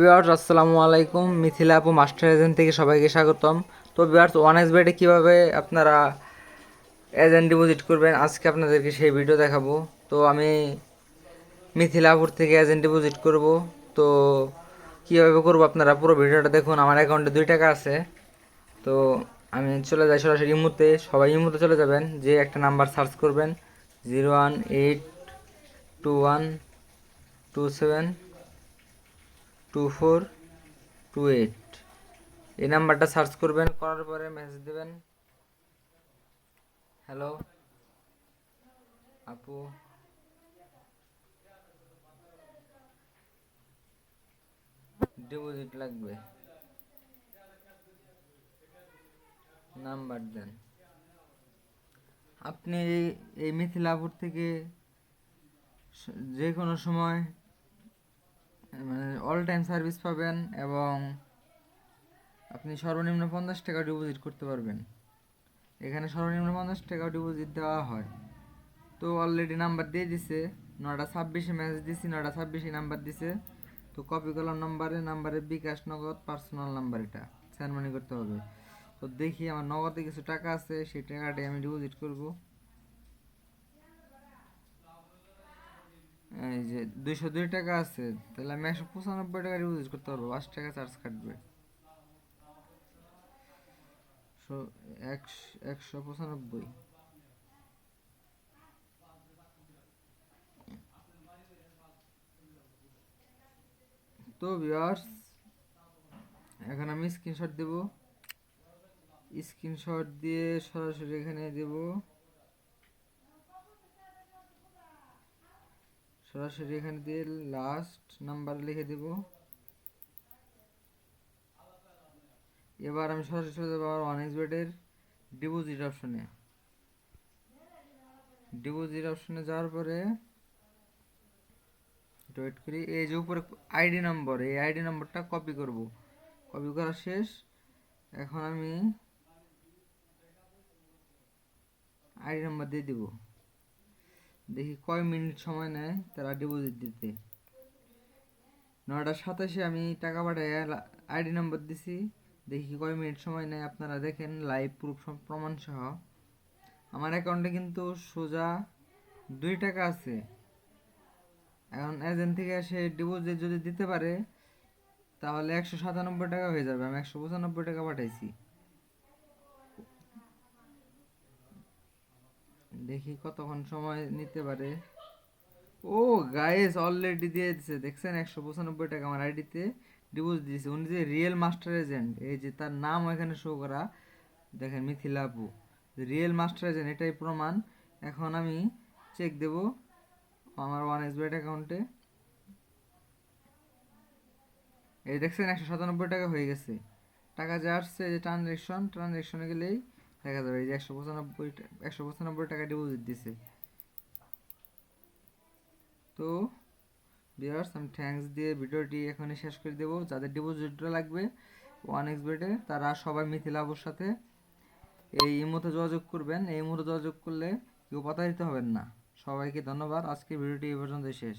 Viewers, আসসালামু আলাইকুম। মিথিলা আপু মাস্টার এজেন্ট থেকে সবাইকে স্বাগতম। তো ভিউয়ার্স ওয়ান এক্স বেডে কীভাবে আপনারা এজেন্ট ডিপোজিট করবেন? আজকে আপনাদেরকে সেই ভিডিও দেখাবো। তো আমি মিথিলাপুর থেকে এজেন্ট ডিপোজিট করব। তো কীভাবে করব আপনারা পুরো ভিডিওটা দেখুন। আমার অ্যাকাউন্টে দুই টাকা আছে। তো আমি চলে যাই সরাসরি ইমুতে। সবাই ইমুতে চলে যাবেন। যে একটা নাম্বার সার্চ করবেন zero one eight two one two seven two four two eight. এই নাম্বারটা সার্চ করবেন, করার পরে মেসেজ দেবেন। হ্যালো আপু? ডিপোজিট লাগবে। নাম্বার দেন। আপনি এই- মিথিলাপুর থেকে যে কোনো সময় মানে অল টাইম সার্ভিস পাবেন এবং আপনি সর্বনিম্ন পঞ্চাশ টাকা ডিপোজিট করতে পারবেন। এখানে সর্বনিম্ন পঞ্চাশ টাকা ডিপোজিট দেওয়া হয়। তো অলরেডি নাম্বার দিয়ে দিছে নটা ছাব্বিশে মেসেজ দিছি নটা ছাব্বিশে নাম্বার দিছে। তো কপি করলাম নাম্বারে নাম্বারে বিকাশ নগদ পার্সোনাল নাম্বার এটা। সেন্ড মানি করতে হবে। তো দেখি আমার নগদে কিছু টাকা আছে, সেই টাকাটাই আমি ডিপোজিট করব। এই যে দুইশো দুই টাকা আছে, তাহলে আমি একশো পঁচানব্বই টাকা ডিপোজিট করতে পারব, পাঁচ টাকা চার্জ কাটবে। একশো পঁচানব্বই। তো ভিউয়ার্স এখন আমি স্ক্রিনশট দেব। স্ক্রিনশট দিয়ে সরাসরি এখানে দেব। সরাসরি এখানে দিয়ে লাস্ট নাম্বার লিখে দেব। এবার আমি সরাসরি চলে যাব আমার ওয়ান এক্স বেডের ডিপোজিট অপশনে ডিপোজিট অপশনে যাওয়ার পরে ওয়েট করি। এই যে উপরে আইডি নম্বর এই আইডি নম্বরটা কপি করব। কপি করা শেষ। এখন আমি আইডি নম্বর দিয়ে দিব। দেখি কয় মিনিট সময় নেয় তারা ডিপোজিট দিতে। নয়টা সাতাশে আমি টাকা পাঠাই আইডি নাম্বার দিছি। দেখি কয় মিনিট সময় নেয় আপনারা দেখেন লাইভ প্রুফ প্রমাণ সহ। আমার অ্যাকাউন্টে কিন্তু সোজা দুই টাকা আছে। এখন এজেন্ট থেকে এসে ডিপোজিট যদি দিতে পারে, তাহলে একশো সাতানব্বই টাকা হয়ে যাবে। আমি একশো পঁচানব্বই টাকা পাঠাইছি। দেখি কতক্ষণ সময় নিতে পারে। ও গাইস অলরেডি দিয়ে দিছে। দেখছেন, একশো পঁচানব্বই টাকা আমার আইডিতে ডিপোজিট দিয়েছে। উনি যে রিয়েল মাস্টার এজেন্ট এই যে তার নাম এখানে শো করা। দেখেন, মিথিলা আপু রিয়েল মাস্টার এজেন্ট এটাই প্রমাণ। এখন আমি চেক দেব আমার ওয়ান এস বেড অ্যাকাউন্টে এই দেখছেন, একশো সাতানব্বই টাকা হয়ে গেছে। টাকা যে আসছে যে ট্রানজ্যাকশন ট্রানজ্যাকশনে গেলেই দেখা যাবে, এই যে একশো পঁচানব্বই একশো পঁচানব্বই টাকা ডিপোজিট দিছে। তো বিয়ার্স আমি থ্যাঙ্কস দিয়ে ভিডিওটি এখনই শেষ করে দেবো। যাদের ডিপোজিটটা লাগবে ওয়ান এক্স বেডে তারা সবাই মিথিলাবুর সাথে এই ইমোতে যোগাযোগ করবেন। এই ইমোতে যোগাযোগ করলে কেউ প্রতারিত হবেন না। সবাইকে ধন্যবাদ। আজকে ভিডিওটি এই পর্যন্ত শেষ।